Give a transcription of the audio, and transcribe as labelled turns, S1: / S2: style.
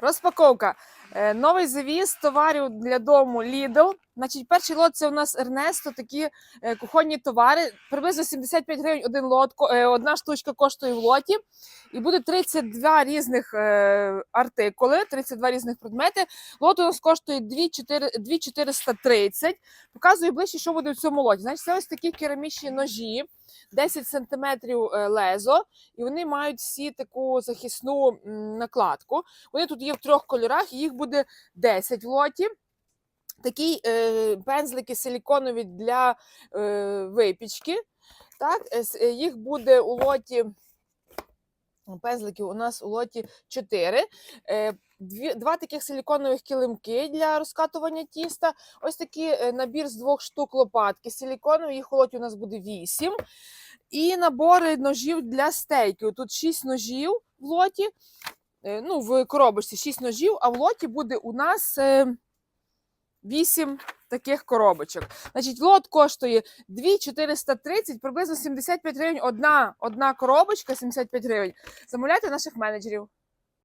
S1: Розпаковка. Е, Новий завіз товарів для дому Lidl. Значить, перший лот це у нас Ернесто, такі е, кухонні товари. Приблизно 75 гривень один лот, е, одна штучка коштує в лоті. І буде 32 різних артикули, 32 різних предмети. Лот у нас коштує 2430. Показую ближче, що буде в цьому лоті. Значить, це ось такі керамічні ножі, 10 см лезо, і вони мають всі таку захисну накладку. Вони тут є в трьох кольорах, і їх буде 10 в лоті. Такі е, пензлики силіконові для е, випічки. Так, е, е, їх буде у лоті. Пензликів у нас у лоті 4. Е, дві, два таких силіконових килимки для розкатування тіста. Ось такий е, набір з двох штук лопатки силіконові, їх у лоті у нас буде 8. І набори ножів для стейків. Тут 6 ножів в лоті. Е, ну, в коробочці 6 ножів, а в лоті буде у нас е, 8 таких коробочок. Значить, лот коштує 2430, приблизно 75 гривень одна, одна коробочка, 75 гривень. Замовляйте наших менеджерів.